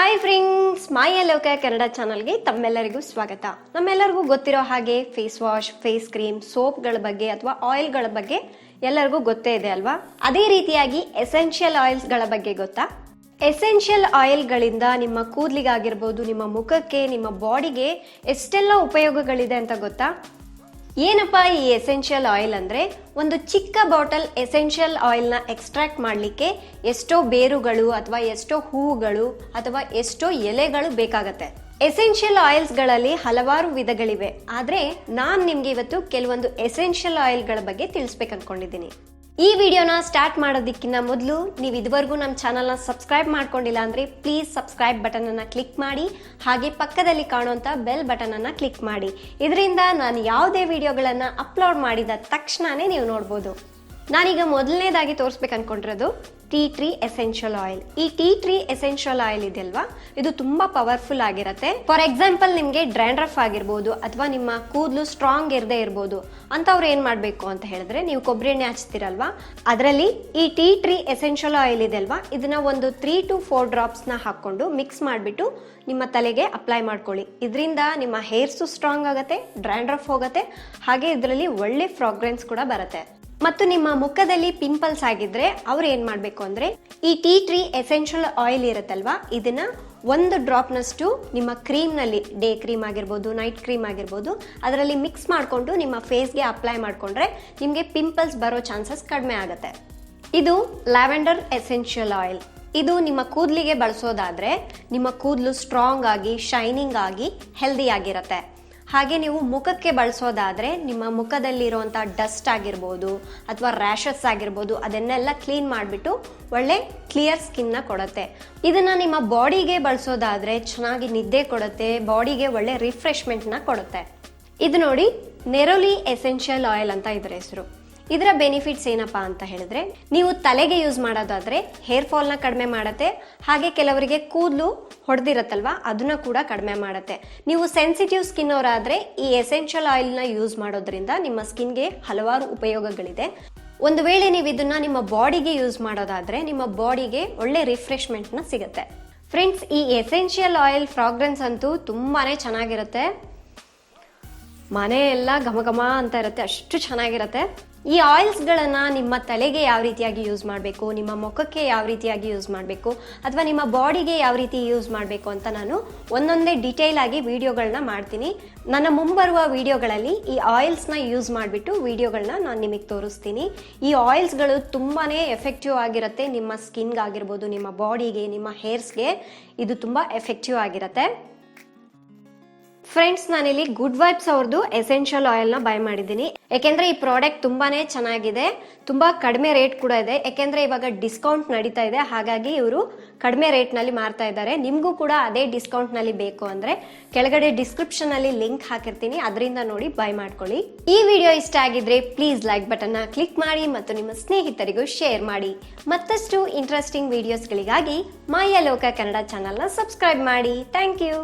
Hi friends ಮೈ ಲೋಕ ಕನ್ನಡ ಚಾನಲ್ಗೆ ತಮ್ಮೆಲ್ಲರಿಗೂ ಸ್ವಾಗತ. ನಮ್ಮೆಲ್ಲರಿಗೂ ಗೊತ್ತಿರೋ ಹಾಗೆ ಫೇಸ್ ವಾಶ್ ಫೇಸ್ ಕ್ರೀಮ್ ಸೋಪ್ಗಳ ಬಗ್ಗೆ ಅಥವಾ ಆಯಿಲ್ಗಳ ಬಗ್ಗೆ ಎಲ್ಲರಿಗೂ ಗೊತ್ತೇ ಇದೆ ಅಲ್ವಾ? ಅದೇ ರೀತಿಯಾಗಿ ಎಸೆನ್ಷಿಯಲ್ ಆಯಿಲ್ಸ್ಗಳ ಬಗ್ಗೆ ಗೊತ್ತಾ? ಎಸೆನ್ಷಿಯಲ್ ಆಯಿಲ್ಗಳಿಂದ ನಿಮ್ಮ ಕೂದಲಿಗಾಗಿರ್ಬೋದು, ನಿಮ್ಮ ಮುಖಕ್ಕೆ, ನಿಮ್ಮ ಬಾಡಿಗೆ ಎಷ್ಟೆಲ್ಲ ಉಪಯೋಗಗಳಿದೆ ಅಂತ ಗೊತ್ತಾ? ಏನಪ್ಪ ಈ ಎಸೆನ್ಷಿಯಲ್ ಆಯಿಲ್ ಅಂದ್ರೆ? ಒಂದು ಚಿಕ್ಕ ಬಾಟಲ್ ಎಸೆನ್ಷಿಯಲ್ ಆಯಿಲ್ನ ಎಕ್ಸ್ಟ್ರಾಕ್ಟ್ ಮಾಡಲಿಕ್ಕೆ ಎಷ್ಟೋ ಬೇರುಗಳು ಅಥವಾ ಎಷ್ಟೋ ಹೂವುಗಳು ಅಥವಾ ಎಷ್ಟೋ ಎಲೆಗಳು ಬೇಕಾಗತ್ತೆ. ಎಸೆನ್ಷಿಯಲ್ ಆಯಿಲ್ಸ್ಗಳಲ್ಲಿ ಹಲವಾರು ವಿಧಗಳಿವೆ. ಆದರೆ ನಾನು ನಿಮಗೆ ಇವತ್ತು ಕೆಲವೊಂದು ಎಸೆನ್ಷಿಯಲ್ ಆಯಿಲ್ಗಳ ಬಗ್ಗೆ ತಿಳಿಸ್ಬೇಕು ಅನ್ಕೊಂಡಿದ್ದೀನಿ ಈ ವಿಡಿಯೋನ ಸ್ಟಾರ್ಟ್ ಮಾಡೋದಕ್ಕಿಂತ ಮೊದಲು ನೀವು ಇದುವರೆಗೂ ನಮ್ಮ ಚಾನಲ್ನ ಸಬ್ಸ್ಕ್ರೈಬ್ ಮಾಡ್ಕೊಂಡಿಲ್ಲ ಅಂದರೆ ಪ್ಲೀಸ್ ಸಬ್ಸ್ಕ್ರೈಬ್ ಬಟನನ್ನು ಕ್ಲಿಕ್ ಮಾಡಿ, ಹಾಗೆ ಪಕ್ಕದಲ್ಲಿ ಕಾಣುವಂಥ ಬೆಲ್ ಬಟನನ್ನು ಕ್ಲಿಕ್ ಮಾಡಿ. ಇದರಿಂದ ನಾನು ಯಾವುದೇ ವಿಡಿಯೋಗಳನ್ನು ಅಪ್ಲೋಡ್ ಮಾಡಿದ ತಕ್ಷಣವೇ ನೀವು ನೋಡ್ಬೋದು. ನಾನೀಗ ಮೊದಲನೇದಾಗಿ ತೋರಿಸ್ಬೇಕು ಅನ್ಕೊಂಡಿರೋದು ಟೀ ಟ್ರೀ ಎಸೆನ್ಷಿಯಲ್ ಆಯಿಲ್. ಈ ಟೀ ಟ್ರೀ ಎಸೆನ್ಷಿಯಲ್ ಆಯಿಲ್ ಇದೆಯಲ್ವಾ? ಇದು ತುಂಬಾ ಪವರ್ಫುಲ್ ಆಗಿರುತ್ತೆ. ಫಾರ್ ಎಕ್ಸಾಂಪಲ್ ನಿಮಗೆ ಡ್ರ್ಯಾಂಡ್ರಫ್ ಆಗಿರ್ಬೋದು ಅಥವಾ ನಿಮ್ಮ ಕೂದಲು ಸ್ಟ್ರಾಂಗ್ ಇರದೇ ಇರ್ಬೋದು ಅಂತವ್ರು ಏನು ಮಾಡಬೇಕು ಅಂತ ಹೇಳಿದ್ರೆ ನೀವು ಕೊಬ್ಬರಿ ಎಣ್ಣೆ ಹಚ್ತೀರಲ್ವಾ? ಅದರಲ್ಲಿ ಈ ಟೀ ಟ್ರೀ ಎಸೆನ್ಷಿಯಲ್ ಆಯಿಲ್ ಇದೆ ಅಲ್ವಾ ಇದನ್ನ ಒಂದು ತ್ರೀ ಟು ಫೋರ್ ಡ್ರಾಪ್ಸ್ನ ಹಾಕ್ಕೊಂಡು ಮಿಕ್ಸ್ ಮಾಡಿಬಿಟ್ಟು ನಿಮ್ಮ ತಲೆಗೆ ಅಪ್ಲೈ ಮಾಡ್ಕೊಳ್ಳಿ. ಇದರಿಂದ ನಿಮ್ಮ ಹೇರ್ಸು ಸ್ಟ್ರಾಂಗ್ ಆಗುತ್ತೆ ಡ್ರ್ಯಾಂಡ್ರಫ್ ಹೋಗುತ್ತೆ, ಹಾಗೆ ಇದರಲ್ಲಿ ಒಳ್ಳೆ ಫ್ರಾಗ್ರೆನ್ಸ್ ಕೂಡ ಬರುತ್ತೆ. ಮತ್ತು ನಿಮ್ಮ ಮುಖದಲ್ಲಿ ಪಿಂಪಲ್ಸ್ ಆಗಿದ್ರೆ ಅವ್ರು ಏನ್ ಮಾಡಬೇಕು ಅಂದ್ರೆ ಈ ಟೀ ಟ್ರೀ ಎಸೆನ್ಷಿಯಲ್ ಆಯಿಲ್ ಇರುತ್ತಲ್ವಾ? ಇದನ್ನ ಒಂದು ಡ್ರಾಪ್ನಷ್ಟು ನಿಮ್ಮ ಕ್ರೀಮ್ನಲ್ಲಿ ಡೇ ಕ್ರೀಮ್ ಆಗಿರ್ಬೋದು ನೈಟ್ ಕ್ರೀಮ್ ಆಗಿರ್ಬೋದು, ಅದರಲ್ಲಿ ಮಿಕ್ಸ್ ಮಾಡಿಕೊಂಡು ನಿಮ್ಮ ಫೇಸ್ಗೆ ಅಪ್ಲೈ ಮಾಡಿಕೊಂಡ್ರೆ ನಿಮಗೆ ಪಿಂಪಲ್ಸ್ ಬರೋ ಚಾನ್ಸಸ್ ಕಡಿಮೆ ಆಗುತ್ತೆ. ಇದು ಲ್ಯಾವೆಂಡರ್ ಎಸೆನ್ಷಿಯಲ್ ಆಯಿಲ್ ಇದು ನಿಮ್ಮ ಕೂದಲಿಗೆ ಬಳಸೋದಾದ್ರೆ ನಿಮ್ಮ ಕೂದಲು ಸ್ಟ್ರಾಂಗ್ ಆಗಿ ಶೈನಿಂಗ್ ಆಗಿ ಹೆಲ್ದಿ ಆಗಿರುತ್ತೆ. ಹಾಗೆ ನೀವು ಮುಖಕ್ಕೆ ಬಳಸೋದಾದರೆ ನಿಮ್ಮ ಮುಖದಲ್ಲಿರುವಂಥ ಡಸ್ಟ್ ಆಗಿರ್ಬೋದು ಅಥವಾ ರ್ಯಾಷಸ್ ಆಗಿರ್ಬೋದು ಅದನ್ನೆಲ್ಲ ಕ್ಲೀನ್ ಮಾಡಿಬಿಟ್ಟು ಒಳ್ಳೆ ಕ್ಲಿಯರ್ ಸ್ಕಿನ್ನ ಕೊಡುತ್ತೆ. ಇದನ್ನು ನಿಮ್ಮ ಬಾಡಿಗೆ ಬಳಸೋದಾದರೆ ಚೆನ್ನಾಗಿ ನಿದ್ದೆ ಕೊಡುತ್ತೆ, ಬಾಡಿಗೆ ಒಳ್ಳೆ ರಿಫ್ರೆಶ್ಮೆಂಟ್ನ ಕೊಡುತ್ತೆ. ಇದು ನೋಡಿ ನೆರೋಲಿ ಎಸೆನ್ಷಿಯಲ್ ಆಯಿಲ್ ಅಂತ ಇದರ ಹೆಸರು. ಇದರ ಬೆನಿಫಿಟ್ಸ್ ಏನಪ್ಪಾ ಅಂತ ಹೇಳಿದ್ರೆ, ನೀವು ತಲೆಗೆ ಯೂಸ್ ಮಾಡೋದಾದ್ರೆ ಹೇರ್ ಫಾಲ್ನ ಕಡಿಮೆ ಮಾಡುತ್ತೆ, ಹಾಗೆ ಕೆಲವರಿಗೆ ಕೂದಲು ಹೊಡೆದಿರತ್ತಲ್ವಾ? ಅದನ್ನ ಕೂಡ ಕಡಿಮೆ ಮಾಡುತ್ತೆ. ನೀವು ಸೆನ್ಸಿಟಿವ್ ಸ್ಕಿನ್ ಅವರಾದ್ರೆ ಈ ಎಸೆನ್ಷಿಯಲ್ ಆಯಿಲ್ನ ಯೂಸ್ ಮಾಡೋದ್ರಿಂದ ನಿಮ್ಮ ಸ್ಕಿನ್ಗೆ ಹಲವಾರು ಉಪಯೋಗಗಳಿದೆ. ಒಂದು ವೇಳೆ ನೀವು ಇದನ್ನ ನಿಮ್ಮ ಬಾಡಿಗೆ ಯೂಸ್ ಮಾಡೋದಾದ್ರೆ ನಿಮ್ಮ ಬಾಡಿಗೆ ಒಳ್ಳೆ ರಿಫ್ರೆಶ್ಮೆಂಟ್ನ ಸಿಗುತ್ತೆ. ಫ್ರೆಂಡ್ಸ್ ಈ ಎಸೆನ್ಷಿಯಲ್ ಆಯಿಲ್ ಫ್ರಾಗ್ರೆನ್ಸ್ ಅಂತೂ ತುಂಬಾನೇ ಚೆನ್ನಾಗಿರುತ್ತೆ. ಮನೆ ಎಲ್ಲ ಘಮ ಘಮ ಅಂತ ಇರುತ್ತೆ, ಅಷ್ಟು ಚೆನ್ನಾಗಿರುತ್ತೆ. ಈ ಆಯಿಲ್ಸ್ಗಳನ್ನ ನಿಮ್ಮ ತಲೆಗೆ ಯಾವ ರೀತಿಯಾಗಿ ಯೂಸ್ ಮಾಡಬೇಕು, ನಿಮ್ಮ ಮುಖಕ್ಕೆ ಯಾವ ರೀತಿಯಾಗಿ ಯೂಸ್ ಮಾಡಬೇಕು, ಅಥವಾ ನಿಮ್ಮ ಬಾಡಿಗೆ ಯಾವ ರೀತಿ ಯೂಸ್ ಮಾಡಬೇಕು ಅಂತ ನಾನು ಒಂದೊಂದೇ ಡೀಟೇಲ್ ಆಗಿ ವಿಡಿಯೋಗಳನ್ನ ಮಾಡ್ತೀನಿ. ನನ್ನ ಮುಂಬರುವ ವಿಡಿಯೋಗಳಲ್ಲಿ ಈ ಆಯಿಲ್ಸ್ನ ಯೂಸ್ ಮಾಡಿಬಿಟ್ಟು ವಿಡಿಯೋಗಳನ್ನ ನಾನು ನಿಮಗೆ ತೋರಿಸ್ತೀನಿ. ಈ ಆಯಿಲ್ಸ್ಗಳು ತುಂಬಾ ಎಫೆಕ್ಟಿವ್ ಆಗಿರುತ್ತೆ, ನಿಮ್ಮ ಸ್ಕಿನ್ಗಾಗಿರ್ಬೋದು, ನಿಮ್ಮ ಬಾಡಿಗೆ, ನಿಮ್ಮ ಹೇರ್ಸ್ಗೆ ಇದು ತುಂಬ ಎಫೆಕ್ಟಿವ್ ಆಗಿರುತ್ತೆ. ಫ್ರೆಂಡ್ಸ್ ನಾನಿಲ್ಲಿ ಗುಡ್ ವೈಬ್ಸ್ ಅವ್ರದ್ದು ಎಸೆನ್ಷಿಯಲ್ ಆಯಿಲ್ನ ಬೈ ಮಾಡಿದ್ದೀನಿ. ಯಾಕೆಂದ್ರೆ ಈ ಪ್ರಾಡಕ್ಟ್ ತುಂಬಾನೇ ಚೆನ್ನಾಗಿದೆ, ತುಂಬಾ ಕಡಿಮೆ ರೇಟ್ ಕೂಡ ಇದೆ. ಯಾಕೆಂದ್ರೆ ಇವಾಗ ಡಿಸ್ಕೌಂಟ್ ನಡೀತಾ ಇದೆ. ಹಾಗಾಗಿ ಇವರು ಕಡಿಮೆ ರೇಟ್ನಲ್ಲಿ ಮಾರ್ತಾ ಇದ್ದಾರೆ. ನಿಮಗೂ ಕೂಡ ಅದೇ ಡಿಸ್ಕೌಂಟ್ನಲ್ಲಿ ಬೇಕು ಅಂದ್ರೆ ಕೆಳಗಡೆ ಡಿಸ್ಕ್ರಿಪ್ಷನ್ ಅಲ್ಲಿ ಲಿಂಕ್ ಹಾಕಿರ್ತೀನಿ. ಅದರಿಂದ ನೋಡಿ ಬೈ ಮಾಡ್ಕೊಳ್ಳಿ. ಈ ವಿಡಿಯೋ ಇಷ್ಟ ಆಗಿದ್ರೆ ಪ್ಲೀಸ್ ಲೈಕ್ ಬಟನ್ನ ಕ್ಲಿಕ್ ಮಾಡಿ ಮತ್ತು ನಿಮ್ಮ ಸ್ನೇಹಿತರಿಗೂ ಶೇರ್ ಮಾಡಿ. ಮತ್ತಷ್ಟು ಇಂಟ್ರೆಸ್ಟಿಂಗ್ ವಿಡಿಯೋಸ್ಗಳಿಗಾಗಿ ಮಾಯ ಲೋಕ ಕನ್ನಡ ಚಾನಲ್ನ ಸಬ್ಸ್ಕ್ರೈಬ್ ಮಾಡಿ. Thank you